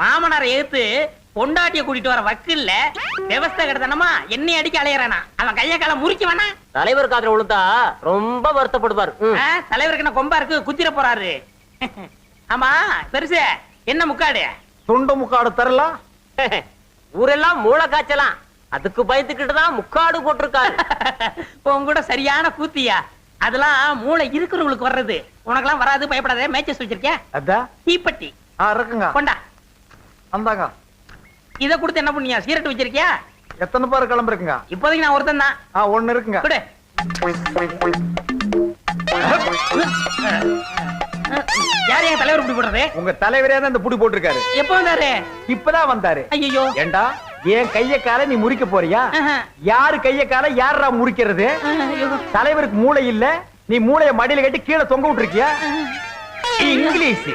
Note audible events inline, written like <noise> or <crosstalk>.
மாமனாரை எதிர்த்து பொண்டாட்டிய கூட்டிட்டு வர வக்கில்ல விவஸ்தை கிடத்தனமா என்னை அடிக்க அலையறானா? அவன் கைய கால முறிக்க வேணா. தலைவர் காதுல விழுந்தா ரொம்ப வருத்தப்படுவார். தலைவருக்கு என்ன கொம்பா இருக்கு? குத்திர போறாரு. <laughs> ஆமா பெருசு என்ன முக்காடு? துண்டு முக்காடு தரலாம் <laughs> ஊரெல்லாம் மூளை காய்ச்சலாம். அதுக்கு பயந்துக்கிட்டு தான் முக்காடு போட்டிருக்காரு. <laughs> உன் கூட சரியான கூத்தியா? அதெல்லாம் மூளை இருக்கிறவங்களுக்கு வர்றது. உனக்கெல்லாம் வராது பயப்படாத. மேட்சஸ் வச்சிருக்கியா அதான். தீப்பெட்டி. ஆ இருக்குங்க. கொண்டா. அந்தாங்க. இத கொடுத்து என்ன பண்ணியா? சீரட் வச்சிருக்கியா? எத்தனை பேர் கிளம்புறீங்க இப்போதைக்கு நான் ஒருத்தன் தான். ஆ ஒண்ணு இருக்குங்க. கொடு. யார் என் தலைவர் இப்படி போடுறது? உங்க தலைவரே தான் இந்த புடி போட்டிருக்காரு. எப்போ வந்தாரு? இப்பதான் வந்தாரு. ஐயோ ஏண்டா என் கைய கால நீ முறிக்க போறியா? யாரு கைய கால யாரா முறிக்கிறது? தலைவருக்கு மூளை இல்ல நீ மூளைய மடியில கட்டி கீழே தொங்க விட்டுருக்கியா? இங்கிலீஷ்